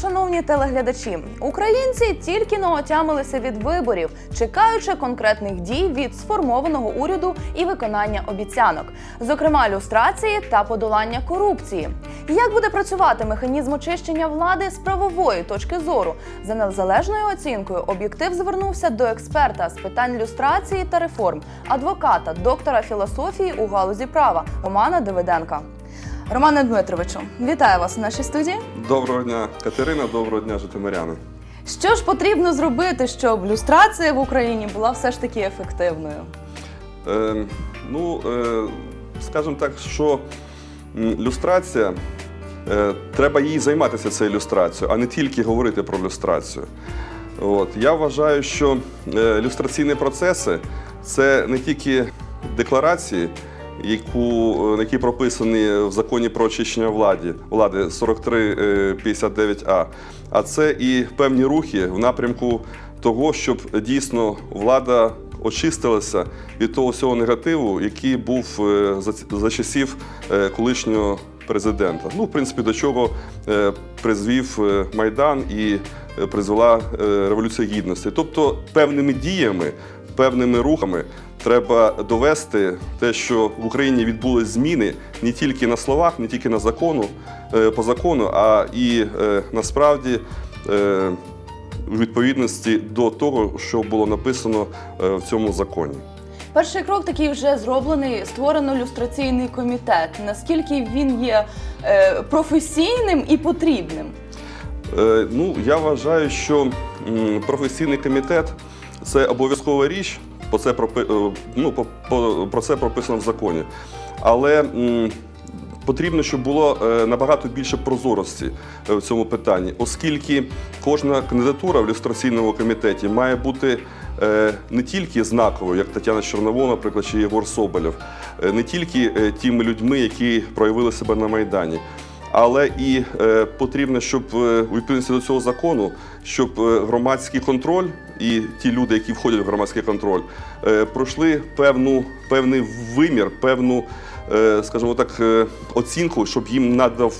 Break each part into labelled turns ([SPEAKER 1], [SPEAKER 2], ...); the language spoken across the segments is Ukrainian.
[SPEAKER 1] шановні телеглядачі. Українці тільки но отямилися від виборів, чекаючи конкретних дій від сформованого уряду і виконання обіцянок, зокрема люстрації та подолання корупції. Як буде працювати механізм очищення влади з правової точки зору? За незалежною оцінкою об'єктив звернувся до експерта з питань люстрації та реформ, адвоката, доктора філософії у галузі права Романа Давиденка. Романе Дмитровичу, вітаю вас у нашій студії.
[SPEAKER 2] Доброго дня, Катерина, доброго дня, житомиряни.
[SPEAKER 1] Що ж потрібно зробити, щоб люстрація в Україні була все ж таки ефективною?
[SPEAKER 2] Е, ну, е, скажімо так, що люстрація, е, треба їй займатися цією люстрацією, а не тільки говорити про люстрацію. От. Я вважаю, що е, люстраційні процеси це не тільки декларації, яку, е, які прописані в законі про очищення влади, влади 4359А, а це і певні рухи в напрямку того, щоб дійсно влада очистилася від того всього негативу, який був е, за, часів е, колишнього президента. Ну, в принципі, до чого е, призвів е, Майдан і е, призвела е, Революція Гідності. Тобто, певними діями, певними рухами треба довести те, що в Україні відбулись зміни не тільки на словах, не тільки на закону, е, по закону, а і е, насправді. е, в відповідності до того, що було написано в цьому законі.
[SPEAKER 1] Перший крок такий вже зроблений. Створено люстраційний комітет. Наскільки він є професійним і потрібним?
[SPEAKER 2] Ну, я вважаю, що професійний комітет це обов'язкова річ, по це пропи- е, ну, по, про це прописано в законі. Але потрібно, щоб було е, набагато більше прозорості е, в цьому питанні, оскільки кожна кандидатура в люстраційному комітеті має бути не тільки знаковою, як Тетяна Чорновол, наприклад, чи Єгор Соболєв, не тільки тими людьми, які проявили себе на Майдані. Але і потрібно, щоб у відповідності до цього закону, щоб е, громадський контроль і ті люди, які входять в громадський контроль, е, пройшли певну, певний вимір, певну, е, скажімо так, оцінку, щоб їм надав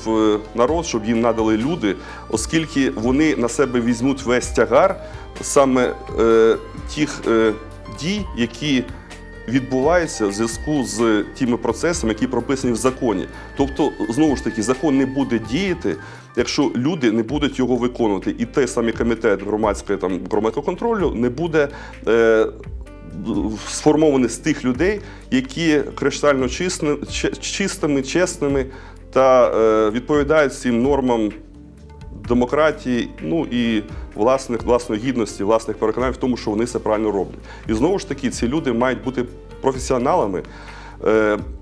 [SPEAKER 2] народ, щоб їм надали люди, оскільки вони на себе візьмуть весь тягар саме тих дій, які відбувається в зв'язку з тими процесами, які прописані в законі. Тобто, знову ж таки, закон не буде діяти, якщо люди не будуть його виконувати, і той самий комітет громадської там громадського контролю не буде. Е, Сформований з тих людей, які криштально чистими, чесними та е, відповідають всім нормам демократії, ну і власних, власної гідності, власних переконань в тому, що вони все правильно роблять. І знову ж таки, ці люди мають бути професіоналами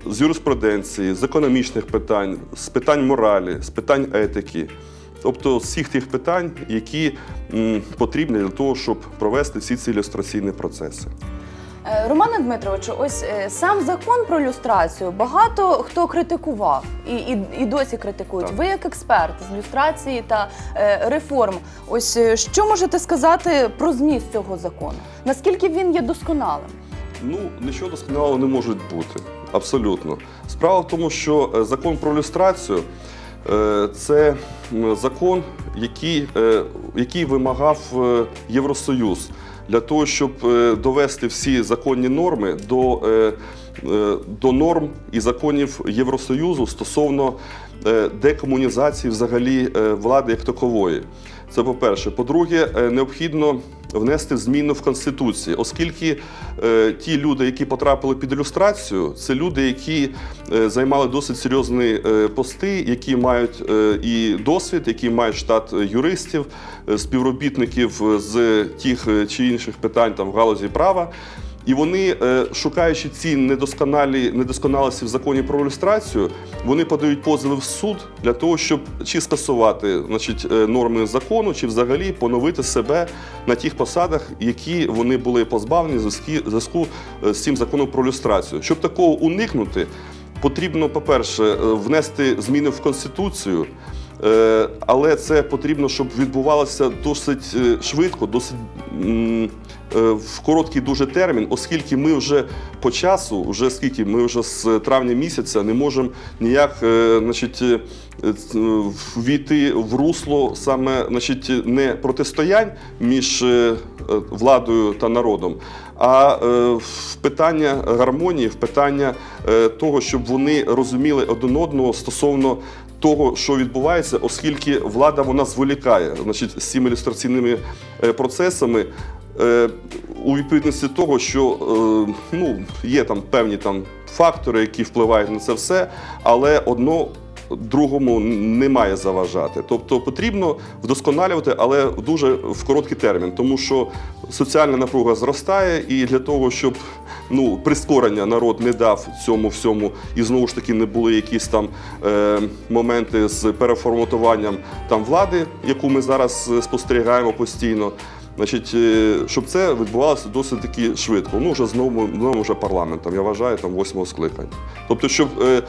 [SPEAKER 2] з юриспруденції, з економічних питань, з питань моралі, з питань етики. Тобто всіх тих питань, які потрібні для того, щоб провести всі ці ілюстраційні процеси.
[SPEAKER 1] Е, Романе Дмитровичу, ось е, сам закон про люстрацію багато хто критикував і, і, і досі критикують.
[SPEAKER 2] Так.
[SPEAKER 1] Ви як експерт з люстрації та е, реформ. Ось е, що можете сказати про зміст цього закону? Наскільки він є досконалим?
[SPEAKER 2] Ну, нічого досконалого не може бути. Абсолютно. Справа в тому, що е, закон про люстрацію е, це закон, який, е, який вимагав Євросоюз для того, щоб довести всі законні норми до, до норм і законів Євросоюзу стосовно декомунізації взагалі влади як такової. Це по-перше. По-друге, е, необхідно внести зміну в Конституції, оскільки е, ті люди, які потрапили під ілюстрацію, це люди, які е, займали досить серйозні пости, які мають і досвід, які мають штат юристів, співробітників з тих чи інших питань там в галузі права. І вони, е, шукаючи ці недосконалі недосконалості в законі про ілюстрацію, вони подають позови в суд для того, щоб чи скасувати значить, е, норми закону, чи взагалі поновити себе на тих посадах, які вони були позбавлені в зв'язку е, з цим законом про ілюстрацію. Щоб такого уникнути, потрібно, по-перше, внести зміни в конституцію. Е, Але це потрібно, щоб відбувалося досить е, швидко, досить е, в короткий дуже термін, оскільки ми вже по часу, вже скільки ми вже з травня місяця не можемо ніяк значить, ввійти в русло саме значить, не протистоянь між владою та народом, а в питання гармонії, в питання того, щоб вони розуміли один одного стосовно того, що відбувається, оскільки влада вона зволікає значить, з цими ілюстраційними е, процесами. Е, У відповідності того, що е, ну, є там певні там фактори, які впливають на це все, але одно другому не має заважати. Тобто потрібно вдосконалювати, але дуже в короткий термін, тому що соціальна напруга зростає, і для того, щоб ну, прискорення народ не дав цьому всьому, і знову ж таки не були якісь там е, моменти з переформатуванням там влади, яку ми зараз е, спостерігаємо постійно. Значить, е, щоб це відбувалося досить таки швидко. Ну, вже знову, знову вже парламентом, я вважаю, там восьмого скликання. Тобто, щоб е,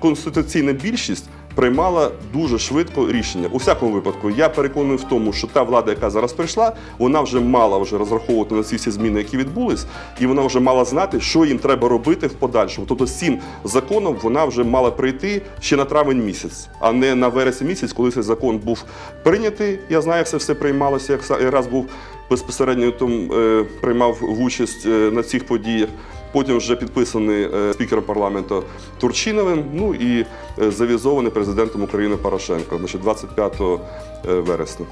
[SPEAKER 2] конституційна більшість приймала дуже швидко рішення. У всякому випадку, я переконаний в тому, що та влада, яка зараз прийшла, вона вже мала вже розраховувати на ці всі зміни, які відбулись, і вона вже мала знати, що їм треба робити в подальшому. Тобто, з цим законом вона вже мала прийти ще на травень місяць, а не на вересень місяць, коли цей закон був прийнятий. Я знаю, як це все приймалося, як раз був безпосередньо там, е, приймав участь е, на цих подіях. Потім вже підписаний е, спікером парламенту Турчиновим, ну і е, завізований президентом України Порошенко, значить 25 е, вересня.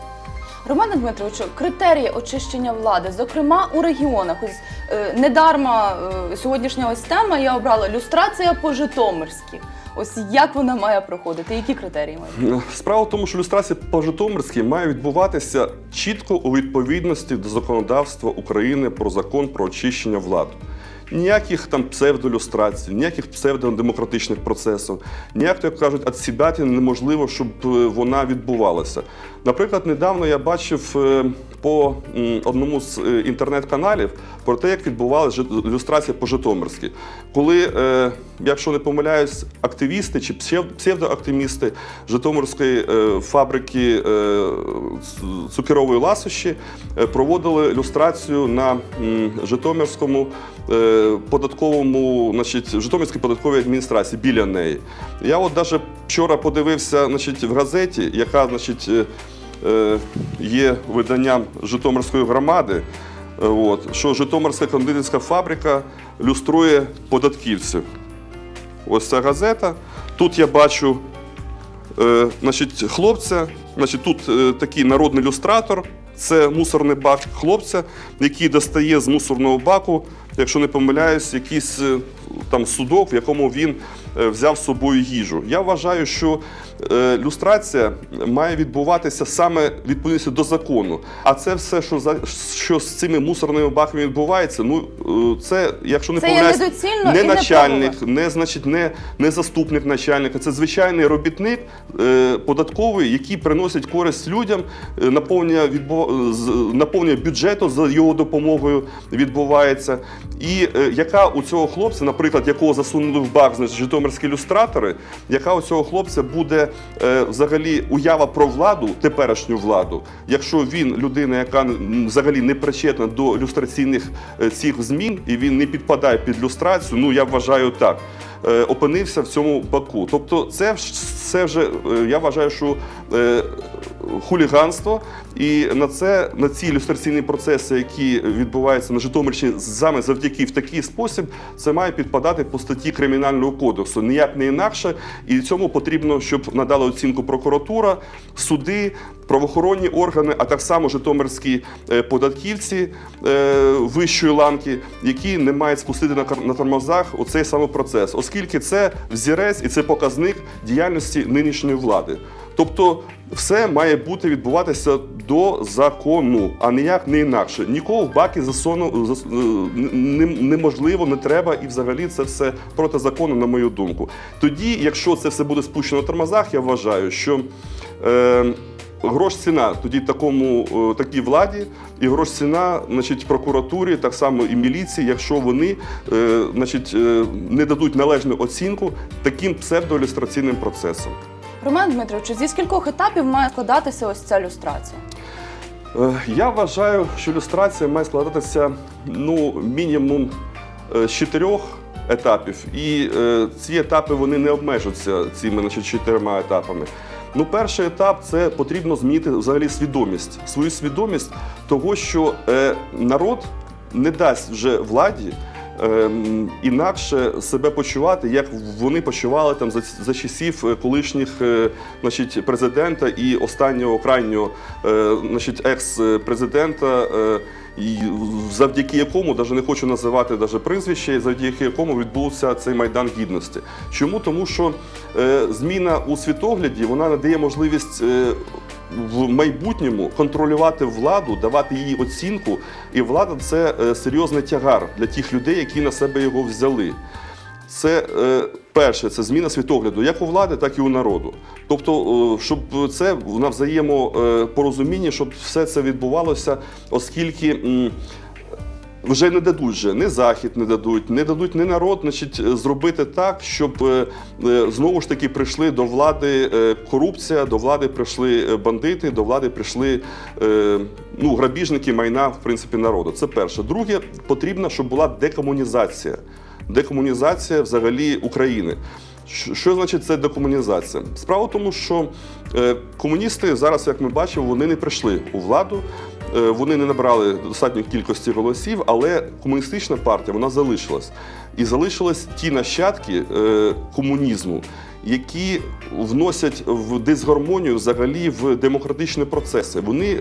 [SPEAKER 1] Романе Дмитровичу, критерії очищення влади, зокрема у регіонах. Ось е, недарма е, сьогоднішня ось тема я обрала люстрація по-житомирськи. Ось як вона має проходити? Які критерії мають?
[SPEAKER 2] Справа в тому, що люстрація по-житомирськи має відбуватися чітко у відповідності до законодавства України про закон про очищення влади. Ніяких там псевдолюстрацій, ніяких псевдодемократичних процесів, ніяк, як кажуть, адсідати неможливо, щоб е, вона відбувалася. Наприклад, недавно я бачив е, по одному з е, інтернет-каналів про те, як відбувалася жит- люстрація по-житомирськи. Коли, е, якщо не помиляюсь, активісти чи псев- псевдоактивісти Житомирської е, фабрики ц- цукрової ласощі проводили люстрацію на Житомирському податковому, значить, Житомирській податковій адміністрації біля неї. Я от навіть вчора подивився значить, в газеті, яка значить, є виданням Житомирської громади. е, що Житомирська кондитерська фабрика люструє податківців. Ось ця газета. Тут я бачу е, хлопця, тут е, такий народний люстратор. Це мусорний бак хлопця, який достає з мусорного баку, якщо не помиляюсь, якийсь е, там судок, в якому він е, взяв з собою їжу. Я вважаю, що е, люстрація має відбуватися саме відповідності до закону. А це все, що за що з цими мусорними баками відбувається, ну це, якщо не
[SPEAKER 1] Це
[SPEAKER 2] помиляюсь, не начальник,
[SPEAKER 1] неправове.
[SPEAKER 2] не значить, не, не заступник начальника. Це звичайний робітник податковий, який приносить користь людям, наповнення відбу... з- наповнення бюджету за його допомогою відбувається. І е, яка у цього хлопця, наприклад, якого засунули в бар, значить, житомирські люстратори, яка у цього хлопця буде е, взагалі уява про владу, теперішню владу, якщо він людина, яка взагалі не причетна до люстраційних е, цих змін, і він не підпадає під люстрацію, ну я вважаю так. Е, Опинився в цьому баку. Тобто, це, це вже е, я вважаю, що е, хуліганство, і на це на ці ілюстраційні процеси, які відбуваються на Житомирщині, саме завдяки в такий спосіб, це має підпадати по статті кримінального кодексу, ніяк не інакше. І цьому потрібно, щоб надала оцінку прокуратура, суди, правоохоронні органи, а так само житомирські е, податківці е, вищої ланки, які не мають спустити на тормозах оцей саме процес, оскільки це взірець і це показник діяльності нинішньої влади. Тобто все має бути відбуватися до закону, а ніяк не інакше. Нікого в баки засону зас- е, не- неможливо, не треба, і взагалі це все проти закону, на мою думку. Тоді, якщо це все буде спущено на тормозах, я вважаю, що. Грош ціна тоді такому е, такій владі, і грош ціна, значить, прокуратурі, так само і міліції, якщо вони е, значить, е, не дадуть належну оцінку таким псевдоілюстраційним процесам.
[SPEAKER 1] Роман Дмитрович, зі скількох етапів має складатися ось ця люстрація?
[SPEAKER 2] Я вважаю, що люстрація має складатися ну, мінімум з чотирьох етапів. І е, ці етапи вони не обмежуються цими значить, чотирма етапами. Ну, перший етап це потрібно змінити взагалі свідомість, свою свідомість того, що е, народ не дасть вже владі. ем, Інакше себе почувати, як вони почували там за, за часів е, колишніх е, значить, президента і останнього крайнього е, значить, екс-президента, е, завдяки якому, навіть не хочу називати даже прізвище, завдяки якому відбувся цей майдан гідності. Чому? Тому що е, зміна у світогляді вона надає можливість. е, в майбутньому контролювати владу, давати їй оцінку, і влада це е, серйозний тягар для тих людей, які на себе його взяли. Це е, перше, це зміна світогляду як у влади, так і у народу. Тобто, е, щоб це на взаємопорозумінні, щоб все це відбувалося, оскільки. вже не дадуть вже, не захід не дадуть, не дадуть не народ, значить, е, зробити так, щоб е, е, знову ж таки прийшли до влади е, корупція, до влади прийшли е, бандити, до влади прийшли е, ну, грабіжники майна в принципі народу. Це перше. Друге, потрібно, щоб була декомунізація. Декомунізація взагалі України. Що, значить це декомунізація? Справа в тому, що е, комуністи зараз, як ми бачимо, вони не прийшли у владу. Е, Вони не набрали достатньої кількості голосів, але комуністична партія вона залишилась. І залишились ті нащадки е, комунізму, які вносять в дисгармонію взагалі в демократичні процеси. Вони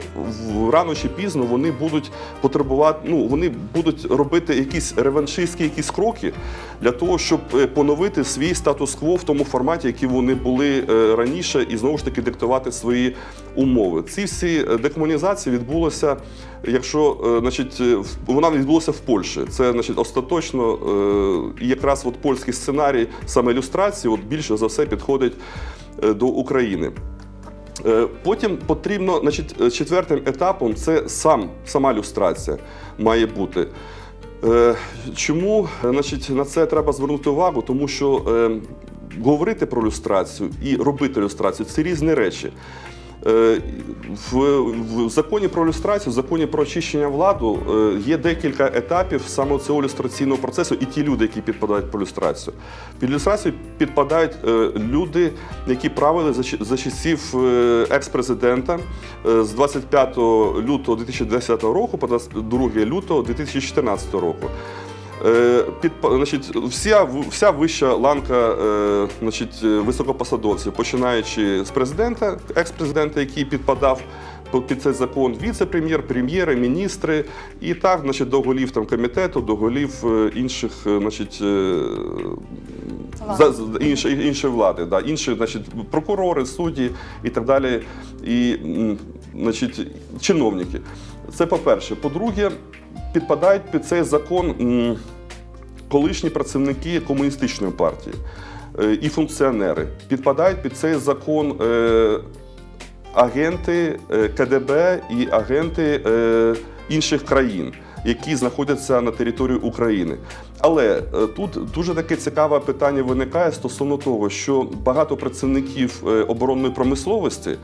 [SPEAKER 2] рано чи пізно вони будуть потребувати, ну вони будуть робити якісь реваншистські якісь кроки для того, щоб е, поновити свій статус-кво в тому форматі, який вони були е, раніше, і знову ж таки диктувати свої умови. Ці всі е, декомунізації відбулося, якщо значить, вона відбулася в Польщі. Це значить остаточно, якраз от польський сценарій саме ілюстрації, от більше за все підходить до України. Потім потрібно, значить, четвертим етапом це сам, сама люстрація має бути. Е, Чому значить, на це треба звернути увагу? Тому що е, говорити про люстрацію і робити люстрацію це різні речі. Е, В, в законі про люстрацію, в законі про очищення владу е, є декілька етапів саме цього люстраційного процесу і ті люди, які підпадають під люстрацію. Під люстрацію підпадають е, люди, які правили за, часів екс-президента з 25 лютого 2010 року по 22 лютого 2014 року. Е, Під, значить, вся, вся вища ланка е, значить, е, високопосадовців, починаючи з президента, екс-президента, який підпадав під цей закон, віце-прем'єр, прем'єри, міністри, і так, значить, до голів там, комітету, до голів інших, значить, за, іншої, іншої влади, да, інші, значить, прокурори, судді і так далі, і значить, чиновники. Це по-перше. По-друге, підпадають під цей закон колишні працівники комуністичної партії е, і функціонери. Підпадають під цей закон е, агенти е, КДБ і агенти інших країн, які знаходяться на території України. Але тут дуже таке цікаве питання виникає стосовно того, що багато працівників оборонної промисловості.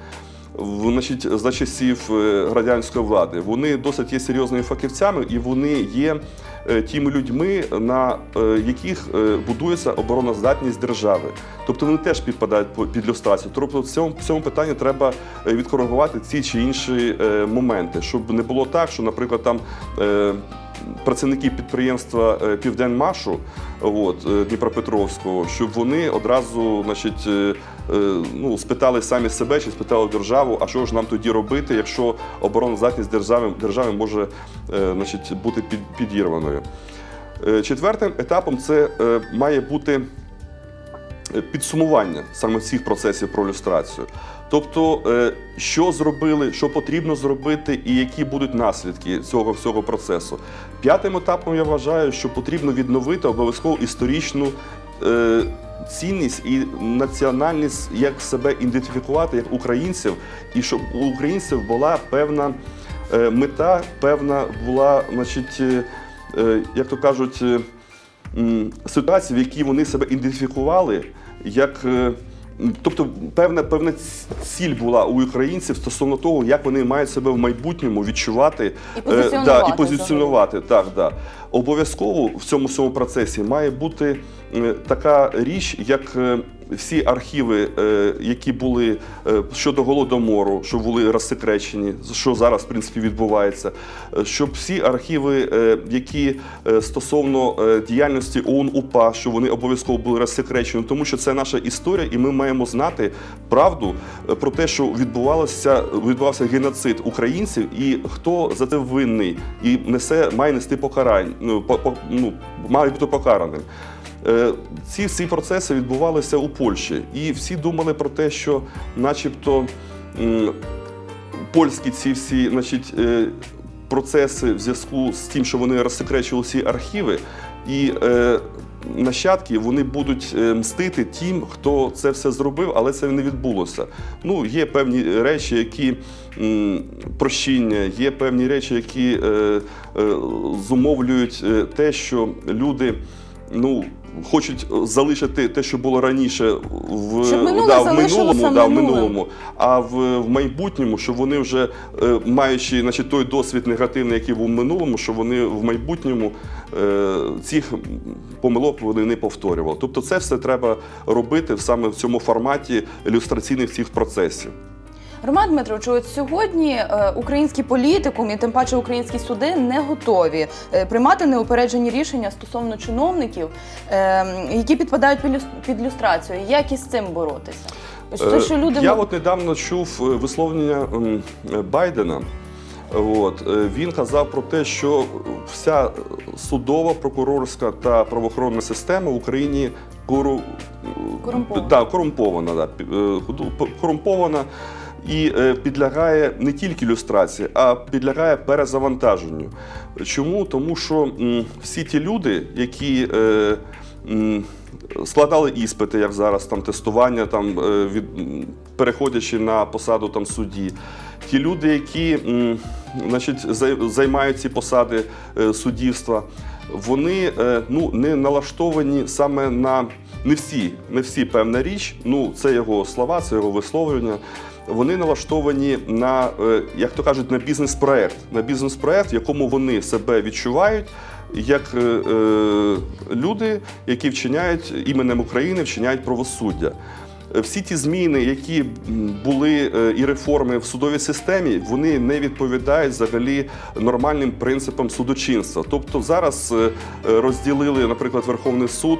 [SPEAKER 2] Значить, за часів е, радянської влади вони досить є серйозними фахівцями, і вони є е, тими людьми, на е, яких будується обороноздатність держави. Тобто вони теж підпадають під люстрацію. Тобто в цьому, в цьому питанні треба відкоригувати ці чи інші моменти, щоб не було так, що, наприклад, там. Працівники підприємства е, Південмашу от, е, Дніпропетровського, щоб вони одразу е, ну, спитали самі себе чи спитали державу, а що ж нам тоді робити, якщо обороноздатність держави, держави може бути під, підірваною. Четвертим етапом це має бути підсумування саме всіх процесів про люстрацію. Тобто, е, що зробили, що потрібно зробити, і які будуть наслідки цього всього процесу. П'ятим етапом я вважаю, що потрібно відновити обов'язково історичну. е, Цінність і національність, як себе ідентифікувати як українців, і щоб у українців була певна е, мета, певна була, значить, як то кажуть, м, ситуації, в якій вони себе ідентифікували як Тобто, певна, певна ціль була у українців стосовно того, як вони мають себе в майбутньому відчувати
[SPEAKER 1] І
[SPEAKER 2] е,
[SPEAKER 1] позиціонувати
[SPEAKER 2] да, і позиціонувати. Так, да. Обов'язково в цьому всьому процесі має бути е, така річ, як е, всі архіви, е, які були е, щодо голодомору, що були розсекречені, що зараз в принципі відбувається, е, щоб всі архіви, які стосовно діяльності ОУН УПА, що вони обов'язково були розсекречені, тому що це наша історія, і ми маємо знати правду про те, що відбувалося відбувався геноцид українців, і хто за це винний і несе має нести покарання. Ну, по- ну має бути покараним. Е, Ці всі процеси відбувалися у Польщі, і всі думали про те, що, начебто, польські ці всі, значить, е, процеси в зв'язку з тим, що вони розсекречили всі архіви, і е, нащадки вони будуть мстити тим, хто це все зробив, але це не відбулося. Ну, є певні речі, які прощіння, є певні речі, які зумовлюють те, що люди. Ну, хочуть залишити те, що було раніше в,
[SPEAKER 1] Щоб минуле
[SPEAKER 2] да, в минулому, да, в минулому, а в, в майбутньому, що вони вже е, маючи значить, той досвід негативний, який був в минулому, що вони в майбутньому е, цих помилок вони не повторювали. Тобто, це все треба робити саме в цьому форматі ілюстраційних цих процесів.
[SPEAKER 1] Роман Дмитрович, от сьогодні е, український політикум і тим паче українські суди не готові е, приймати неупереджені рішення стосовно чиновників, е, які підпадають під люс- під люстрацію. Як із цим боротися? Те, що люди
[SPEAKER 2] Я от недавно чув висловлення Байдена. От він казав про те, що вся судова, прокурорська та правоохоронна система в Україні кору...
[SPEAKER 1] Корумпована.
[SPEAKER 2] Да, корумпована, да, корумпована і е, підлягає не тільки люстрації, а підлягає перезавантаженню. Чому? Тому що всі ті люди, які е, складали іспити, як зараз, там тестування, там е, від переходячи на посаду там судді. Ті люди, які значить, займають ці посади суддівства, вони ну, не налаштовані саме на не всі, не всі певна річ. Ну, це його слова, це його висловлювання. Вони налаштовані на, е, як то кажуть, на бізнес-проект, на бізнес-проект, в якому вони себе відчувають як е, е, люди, які вчиняють іменем України, вчиняють правосуддя. Всі ті зміни, які були е, і реформи в судовій системі, вони не відповідають взагалі нормальним принципам судочинства. Тобто зараз розділили, наприклад, Верховний суд.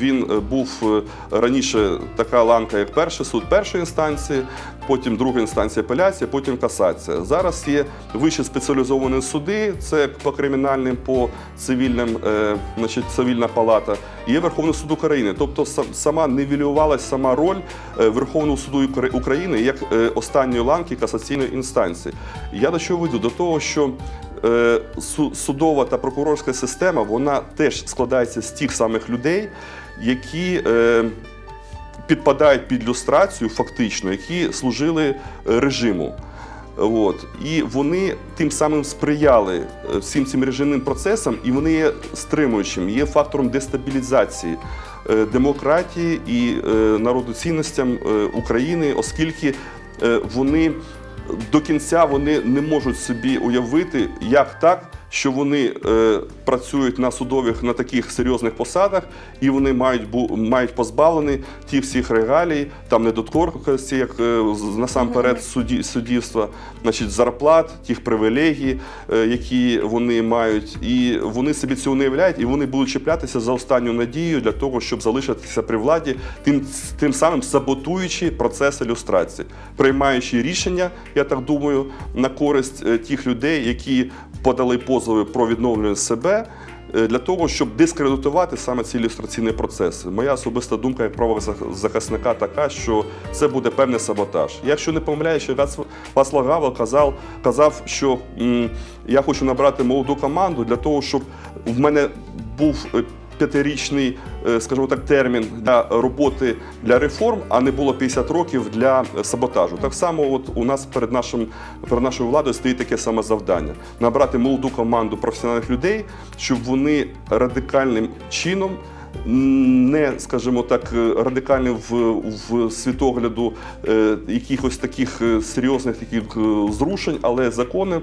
[SPEAKER 2] Він був раніше така ланка, як перший суд першої інстанції, потім друга інстанція апеляція, потім касація. Зараз є вищі спеціалізовані суди, це по кримінальним, по цивільним, е, значить, цивільна палата. Є Верховний суд України. Тобто сам- сама нівелювалася сама роль е, Верховного суду України як е, останньої ланки касаційної інстанції. Я до чого веду? До того, що е, судова та прокурорська система вона теж складається з тих самих людей, які. Підпадають під люстрацію, фактично, які служили е, режиму. От. І вони тим самим сприяли е, всім цим режимним процесам, і вони є стримуючим, є фактором дестабілізації е, демократії і народоцінностям України, оскільки вони до кінця вони не можуть собі уявити, як так, що вони е, працюють на судових на таких серйозних посадах, і вони мають бу, мають позбавлені ті всіх регалій, там недоторканості, як е, насамперед суді, суддівства, значить зарплат, тих привілегій, е, які вони мають, і вони собі цього не уявляють, і вони будуть чіплятися за останню надію для того, щоб залишитися при владі, тим, тим самим саботуючи процес ілюстрації, приймаючи рішення, я так думаю, на користь е, тих людей, які подали позови про відновлення себе. е, Для того щоб дискредитувати саме ці ілюстраційні процеси, моя особиста думка як правозахисника така, що це буде певний саботаж. Якщо не помиляюся, Вацлав Гавел казав, казав, що я хочу набрати молоду команду для того, щоб в мене був е, п'ятирічний, е, скажімо так, термін для роботи для реформ, а не було 50 років для саботажу. Так само, от у нас перед нашим перед нашою владою стоїть таке саме завдання: набрати молоду команду професіональних людей, щоб вони радикальним чином не, скажімо так, радикальні в, в світогляду е, якихось таких е, серйозних таких е, зрушень, але закони е,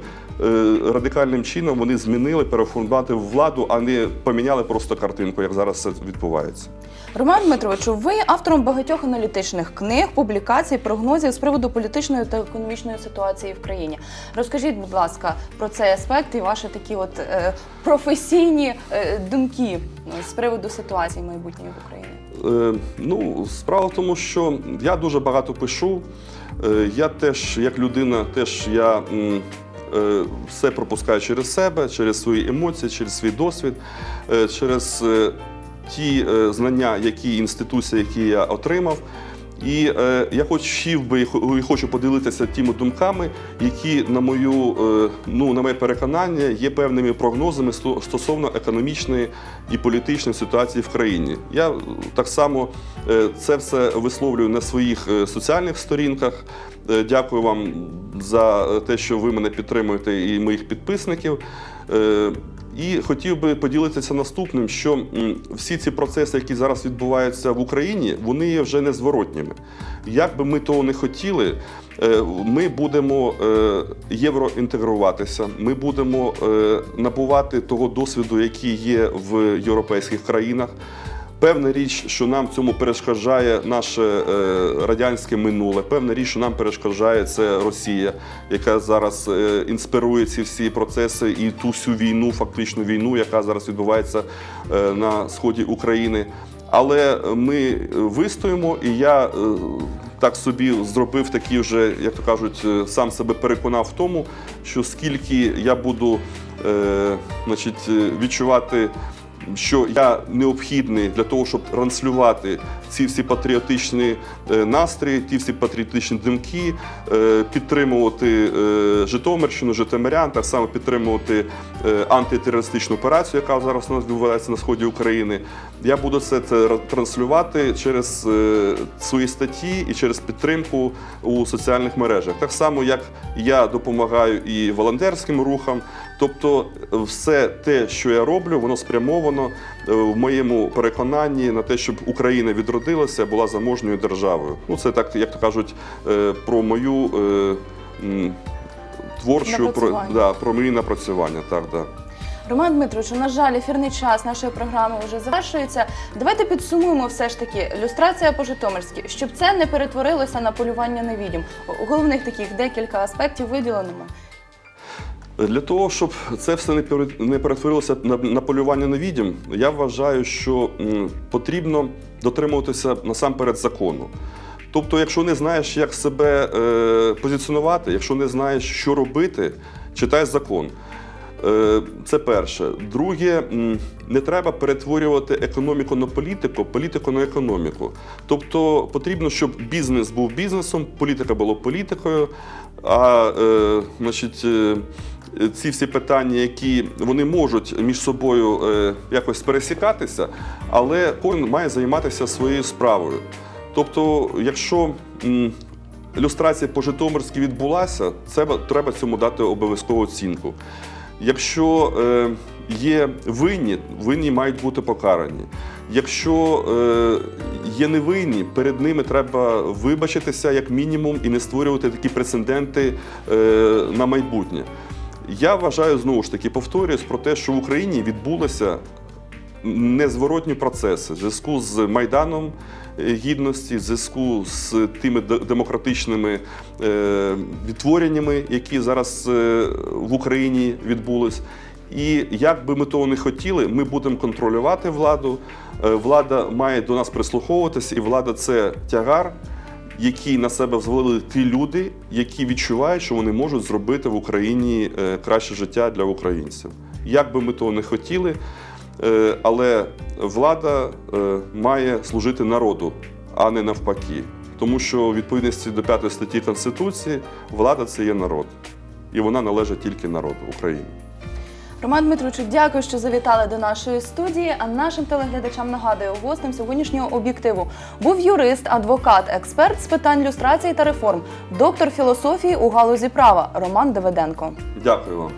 [SPEAKER 2] радикальним чином вони змінили, переформувати владу, а не поміняли просто картинку, як зараз це відбувається.
[SPEAKER 1] Роман Дмитровичу, ви автором багатьох аналітичних книг, публікацій, прогнозів з приводу політичної та економічної ситуації в країні. Розкажіть, будь ласка, про цей аспект і ваші такі от е, професійні е, думки е, з приводу ситуації майбутньої в Україні.
[SPEAKER 2] Е, ну, справа в тому, що я дуже багато пишу. Е, я теж, як людина, теж я м, е, все пропускаю через себе, через свої емоції, через свій досвід, е, через ті е, знання, які інституції, які я отримав. І е, я хотів би і хочу поділитися тими думками, які, на мою е, ну на моє переконання, є певними прогнозами стосовно економічної і політичної ситуації в країні. Я так само е, це все висловлюю на своїх е, соціальних сторінках. Е, Дякую вам за е, те, що ви мене підтримуєте і моїх підписників. Е, І хотів би поділитися наступним, що всі ці процеси, які зараз відбуваються в Україні, вони є вже незворотніми. Як би ми того не хотіли, е, ми будемо е, євроінтегруватися, ми будемо е, набувати того досвіду, який є в європейських країнах. Певна річ, що нам цьому перешкоджає наше е, радянське минуле. Певна річ, що нам перешкоджає це Росія, яка зараз е, інспирує ці всі процеси і ту всю війну, фактичну війну, яка зараз відбувається е, на сході України. Але ми вистоїмо, і я так собі зробив такі вже, як то кажуть, сам себе переконав в тому, що скільки я буду значить, відчувати що я необхідний для того, щоб транслювати ці всі патріотичні е, настрої, ті всі патріотичні думки, е, підтримувати е, Житомирщину, Житомирян, так само підтримувати антитерористичну операцію, яка зараз відбувається на сході України. Я буду це транслювати через свої статті і через підтримку у соціальних мережах. Так само, як я допомагаю і волонтерським рухам. Тобто, е, все те, що я роблю, воно спрямовано е, в моєму переконанні на те, щоб Україна відродилася, була заможньою державою. Ну, це так, як то кажуть, е, про мою творчу про, да, про мої напрацювання. Так, да.
[SPEAKER 1] Роман Дмитровичу, на жаль, ефірний час нашої програми вже завершується. Давайте підсумуємо все ж таки люстрація по-житомирськи, щоб це не перетворилося на полювання на відьом. Головних таких декілька аспектів виділеними.
[SPEAKER 2] Для того, щоб це все не перетворилося на, полювання на відьом, я вважаю, що потрібно дотримуватися насамперед закону. Тобто, якщо не знаєш, як себе е, позиціонувати, якщо не знаєш, що робити, читай закон. Е, Це перше. Друге, не треба перетворювати економіку на політику, політику на економіку. Тобто потрібно, щоб бізнес був бізнесом, політика була політикою. А е, значить, ці всі питання, які вони можуть між собою е, якось пересікатися, але кожен має займатися своєю справою. Тобто, якщо люстрація по Житомирськи відбулася, це треба цьому дати обов'язкову оцінку. Якщо е, є винні, винні мають бути покарані. Якщо е, є невинні, перед ними треба вибачитися як мінімум і не створювати такі прецеденти на майбутнє. Я вважаю знову ж таки, повторююсь про те, що в Україні відбулося незворотні процеси в зв'язку з Майданом е, гідності, в зв'язку з тими демократичними е, відтвореннями, які зараз е, в Україні відбулись. І як би ми того не хотіли, ми будемо контролювати владу. Влада має до нас прислуховуватися, і влада це тягар, який на себе взвалили ті люди, які відчувають, що вони можуть зробити в Україні е, краще життя для українців. Як би ми того не хотіли, е, але влада е, має служити народу, а не навпаки. Тому що у відповідності до 5 статті Конституції влада це є народ, і вона належить тільки народу України.
[SPEAKER 1] Роман Дмитровичу, дякую, що завітали до нашої студії. А нашим телеглядачам нагадую, гостем сьогоднішнього об'єктиву був юрист, адвокат, експерт з питань люстрації та реформ, доктор філософії у галузі права Роман Давиденко.
[SPEAKER 2] Дякую вам.